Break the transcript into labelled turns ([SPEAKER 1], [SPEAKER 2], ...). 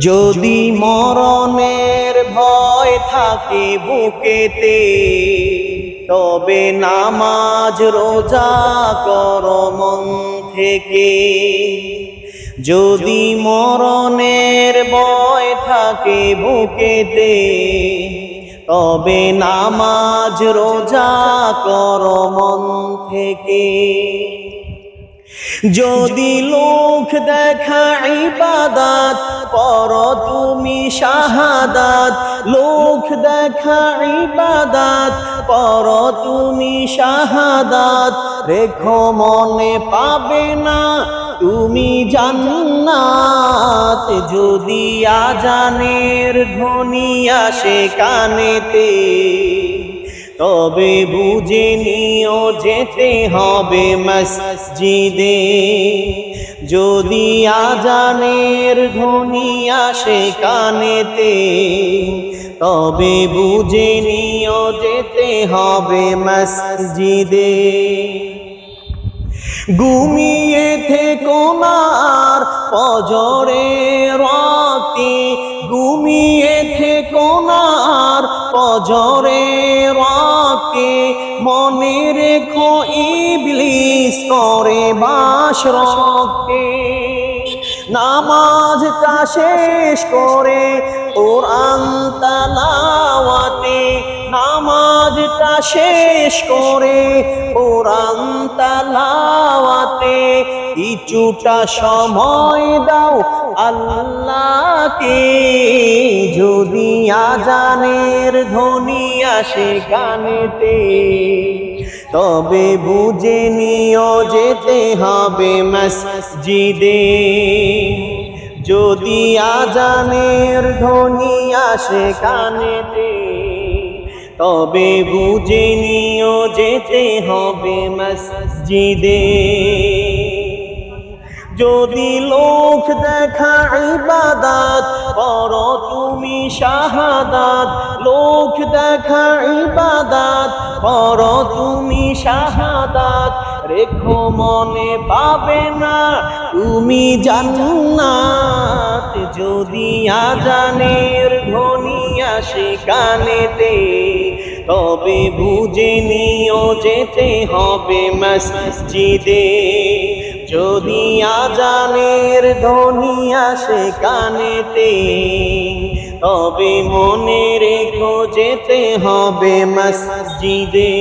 [SPEAKER 1] যদি মরণের ভয় থাকে বুকেতে, তবে নামাজ রোজা কর মন থেকে। যদি মরণের ভয় থাকে বুকেতে, তবে নামাজ রোজা কর মন থেকে। যদি লোক দেখা ইবাদাত, কর তুমি শাহাদাত। লোক দেখা ইবাদাত, কর তুমি শাহাদাত। রেখো মনে পাবে না, তুমি জান্নাত। যদি আজানের ধ্বনি আসে কানেতে তবে বুঝে নিও যেতে হবে মসজিদে। যদি আজানের ধ্বনি আসে কানেতে, তবে বুঝে নিও যেতে হবে মসজিদে। ঘুমিয়ে থেকো নার পজরে রাতে। ঘুমিয়ে থেকো নার পজরে রাতে মনে রেখো ইবলিস করে বাস রক্তে। নামাজটা শেষ করে কোরআন তালাওয়াতে। নামাজটা শেষ করে কোরআন তালাওয়াতে। কিছুটা সময় দাও আল্লাহকে। যদি আজানের ধ্বনি আসে গানেতে, তবে বুঝে নিও যেতে হবে মসজিদে। যদি আজানের ধ্বনি আসে কানেতে তবে বুঝে নিও যেতে হবে মসজিদে। যদি লোক দেখা ইবাদাত কর তুমি শাহাদাত। লোক দেখা ইবাদাত কর তুমি শাহাদাত। রেখো মনে পাবে না, তুমি জান্নাত। যদি আজানের ধ্বনি আসে কানেতে, তবে বুঝে নিও যেতে হবে মসজিদে। যদি আজানের ধ্বনি আসে কানেতে তবে মনে রেখো যেতে হবে মসজিদে।